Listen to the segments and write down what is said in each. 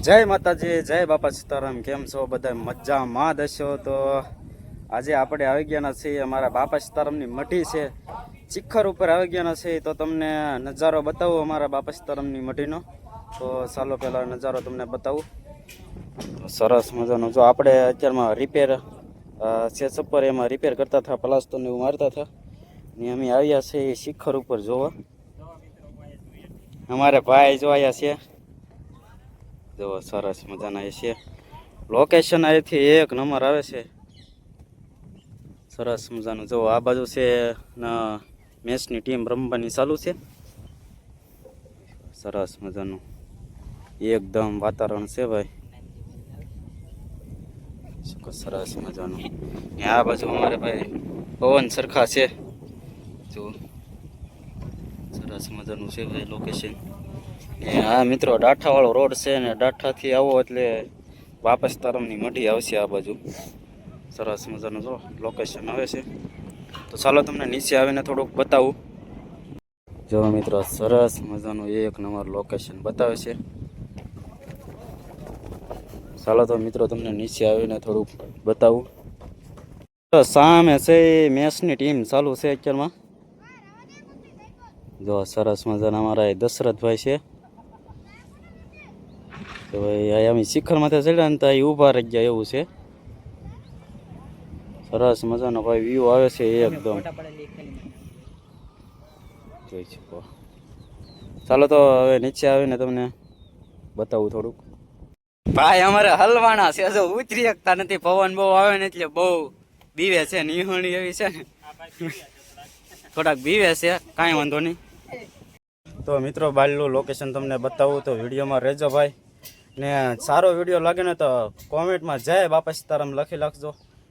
જય માતાજી, જય બાપા સીતારામ, કેમ છો? બધા મજામાં દશો તો આજે આપણે આવી ગયાના છીએ, અમારા બાપા સીતારામની મઢી છે, ચિખર ઉપર આવી ગયાના છીએ, તો તમને નજારો બતાવું અમારા બાપા સીતારામની મઢીનો. તો ચાલો પહેલાં નજારો તમને બતાવું. સરસ મજાનો. જો આપણે અત્યારમાં રિપેર સેસ ઉપર એમાં રિપેર કરતા હતા પ્લાસ્ટરને એવું મારતા હતા. ને અમે આવ્યા છીએ શિખર ઉપર જોવા. અમારે ભાઈ જો આવ્યા છે. જો સરસ મજાના એ છે. લોકેશન અહીંથી એક નંબર આવે છે. સરસ મજાનું. જો આ બાજુ છે મેચની ટીમ રમવાની ચાલુ છે. સરસ મજાનું. એકદમ વાતાવરણ છે ભાઈ. સરસ મજાનું. આ બાજુ અમારે ભાઈ પવન સરખા છે. જો, સરસ મજાનું છે ભાઈ લોકેશન આ મિત્રો, ડાઠાવાળો રોડ છે ને, ડાઠાથી આવો એટલે વાપસ તારમની મઢી આવશે આ બાજુ. સરસ મજાનું જો લોકેશન આવે છે. તો ચાલો તમને નીચે આવીને થોડુંક બતાવું. જો મિત્રો, સરસ મજાનું એક નંબર લોકેશન બતાવે છે. ચાલો તો મિત્રો, તમને નીચે આવીને થોડુંક બતાવું. સામે છે મેચની ટીમ ચાલુ છે અત્યારમાં. જો સરસ મજાના અમારા દશરથભાઈ છે. તો ભાઈ અમે શિખર માથે ચડ્યા ને તો અહીં ઊભા રહી ગયા એવું છે. સરસ મજાનો ભાઈ વ્યૂ આવે છે એકદમ. જોઈ ચાલો તો હવે નીચે આવીને તમને બતાવું થોડુંક. ભાઈ, અમારે હલવાના છે. જો ઉતરી શકતા નથી. પવન બહુ આવે ને એટલે બહુ બીવે છે. નિહોણી એવી છે ને. થોડાક બીવે છે. કાંઈ વાંધો નહીં. તો મિત્રો, બાલનું લોકેશન તમને બતાવું તો વિડીયોમાં રહેજો ભાઈ. ને સારો વીડિયો લાગે ને તો કોમેન્ટમાં જય બાપા સીતારામ લખી લખજો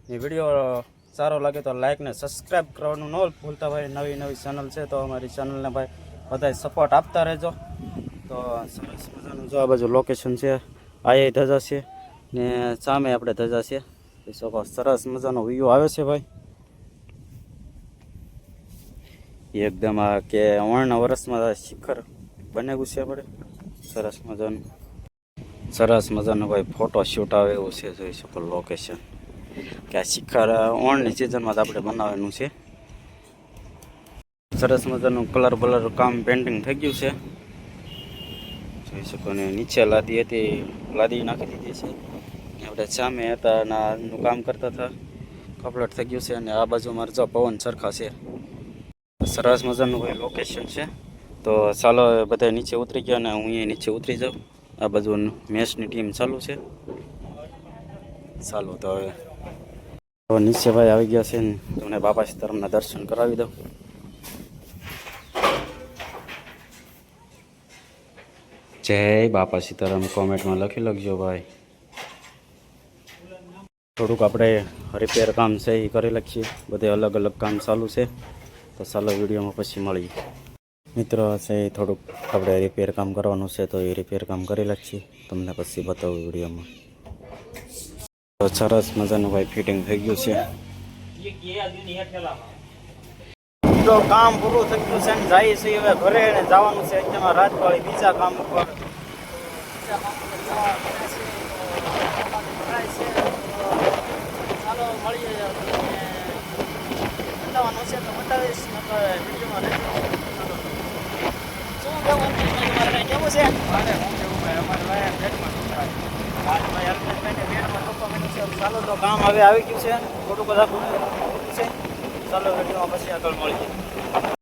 ને વીડિયો સારો લાગે તો લાઈક ને સબસ્ક્રાઈબ કરવાનું ન ભૂલતા ભાઈ. નવી નવી ચેનલ છે તો અમારી ચેનલને ભાઈ બધા સપોર્ટ આપતા રહેજો. તો સરસ મજાનું જો આ બાજુ લોકેશન છે, આ ધજા છે ને સામે આપણે ધજા છે. સરસ મજાનો વ્યૂ આવે છે ભાઈ. એકદમ આ કે ઓણના વરસમાં શિખર બનેલું છે આપણે સરસ મજાનું. સરસ મજાનો ભાઈ ફોટો શૂટ આવે એવું છે, જોઈ શકો લોકેશન કે આ શિખર ઓણની સિઝનમાં જ આપણે બનાવેલું છે. સરસ મજાનું કલર બલર કામ પેન્ટિંગ થઈ ગયું છે. જોઈ શકો ને, નીચે લાદી હતી, લાદી નાખી દીધી છે. આપણે સામે હતા કામ કરતા હતા. કપલટ થઈ ગયું છે અને આ બાજુ મારે જો પવન સરખા છે. સરસ મજાનું કોઈ લોકેશન છે. તો ચાલો બધા નીચે ઉતરી ગયા અને હું અહીંયા નીચે ઉતરી જાઉં. આ બાજુ મેચની ટીમ ચાલુ છે. ચાલો તો હવે. નીચે ભાઈ આવી ગયા છે ને તમને બાપા સીતારામના દર્શન કરાવી દઉં. જય બાપા સીતારામ કોમેન્ટમાં લખી લખજો ભાઈ. થોડુંક આપણે રિપેર કામ છે એ કરી લખીએ. બધે અલગ અલગ કામ ચાલુ છે. તો ચાલો વિડીયોમાં પછી મળીએ. મિત્રો છે થોડુંક આપણે રિપેર કામ કરવાનું છે, તો એ રિપેર કામ કરી છીએ તમને પછી બતાવું વિડીયોમાં. તો સરસ મજાનું ભાઈ ફિટિંગ થઈ ગયું છે. કામ પૂરું થઈ ગયું છે ને જાય છે હવે ઘરે જવાનું છે. એકદમ રાજવાળી બીજા કામ ઉપર બીજા કામ ઉપર જવાનું છે. ચાલો મળીએ નકર વિડીયોમાં. શું કેવું અંકિતભાઈ તમારે કાંઈ કેવું છે મારે હું કેવું ભાઈ અમારે ભાઈ પેટમાં દુખાય હાલ ભાઈ અલ્પેશભાઈને પેટમાં દુખવા માંડ્યું છે ચાલો તો કામ હવે આવી ગયું છે. થોડુંક બધા છે. ચાલો, વિડીયોમાં પછી આગળ મળીએ.